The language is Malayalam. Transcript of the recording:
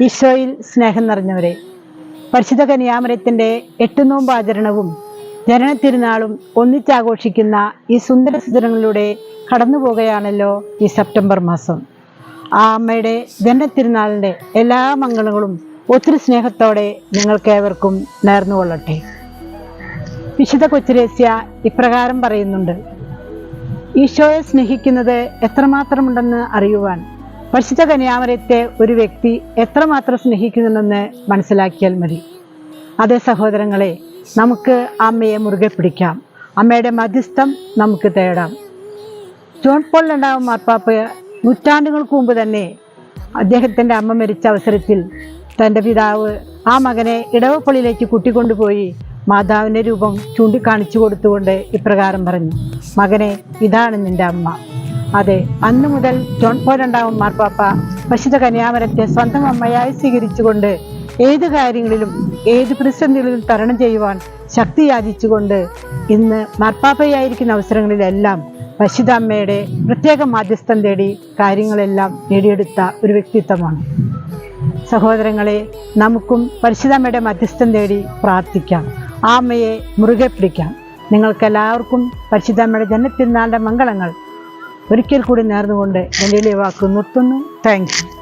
ഈശോയിൽ സ്നേഹം നിറഞ്ഞവരെ പരിശുദ്ധ കനിയാമരത്തിന്റെ എട്ട് നോമ്പ് ആചരണവും ജനനത്തിരുനാളും ഒന്നിച്ചാഘോഷിക്കുന്ന ഈ സുന്ദര സുന്ദരങ്ങളിലൂടെ കടന്നു പോകുകയാണല്ലോ ഈ സെപ്റ്റംബർ മാസം. ആ അമ്മയുടെ ജനനത്തിരുന്നാളിന്റെ എല്ലാ മംഗളങ്ങളും ഒത്തിരി സ്നേഹത്തോടെ നിങ്ങൾക്കേവർക്കും നേർന്നുകൊള്ളട്ടെ. വിശുദ്ധ കൊച്ചുരേസ്യ ഇപ്രകാരം പറയുന്നുണ്ട് ഈശോയെ സ്നേഹിക്കുന്നത് എത്രമാത്രമുണ്ടെന്ന് അറിയുവാൻ പരിശുദ്ധ കന്യാമരത്തെ ഒരു വ്യക്തി എത്രമാത്രം സ്നേഹിക്കുന്നുണ്ടെന്ന് മനസ്സിലാക്കിയാൽ മതി. അതേ സഹോദരങ്ങളെ നമുക്ക് അമ്മയെ മുറുകെ പിടിക്കാം. അമ്മയുടെ മധ്യസ്ഥം നമുക്ക് തേടാം. ജോൺ പോൾ രണ്ടാമൻ മാർപ്പാപ്പ നൂറ്റാണ്ടുകൾക്ക് മുമ്പ് തന്നെ അദ്ദേഹത്തിന്റെ അമ്മ മരിച്ച അവസരത്തിൽ തന്റെ പിതാവ് ആ മകനെ ഇടവപ്പള്ളിയിലേക്ക് കൂട്ടിക്കൊണ്ടുപോയി മാതാവിന്റെ രൂപം ചൂണ്ടിക്കാണിച്ചു കൊടുത്തുകൊണ്ട് ഇപ്രകാരം പറഞ്ഞു. മകനെ ഇതാണ് നിന്റെ അമ്മ. അതെ അന്നു മുതൽ ജോൺ പോൾ മാർപ്പാപ്പ. പശുത കന്യാമരത്തെ സ്വന്തം അമ്മയായി സ്വീകരിച്ചുകൊണ്ട് ഏത് കാര്യങ്ങളിലും ഏത് പ്രതിസന്ധികളിലും തരണം ചെയ്യുവാൻ ശക്തി യാചിച്ചുകൊണ്ട് ഇന്ന് മാർപ്പാപ്പയായിരിക്കുന്ന അവസരങ്ങളിലെല്ലാം പശുത അമ്മയുടെ പ്രത്യേക മാധ്യസ്ഥം തേടി കാര്യങ്ങളെല്ലാം നേടിയെടുത്ത ഒരു വ്യക്തിത്വമാണ്. സഹോദരങ്ങളെ നമുക്കും പരിശുദ്ധമ്മയുടെ മധ്യസ്ഥം തേടി പ്രാർത്ഥിക്കാം. ആ അമ്മയെ മുറുകെ പിടിക്കാം. നിങ്ങൾക്കെല്ലാവർക്കും പരിശുദ്ധമ്മയുടെ ജന്മത്തിരുന്നാളിന്റെ മംഗളങ്ങൾ ഒരിക്കൽ കൂടി നേർന്നുകൊണ്ട് എന്റെ വാക്ക് നിർത്തുന്നു. Thank you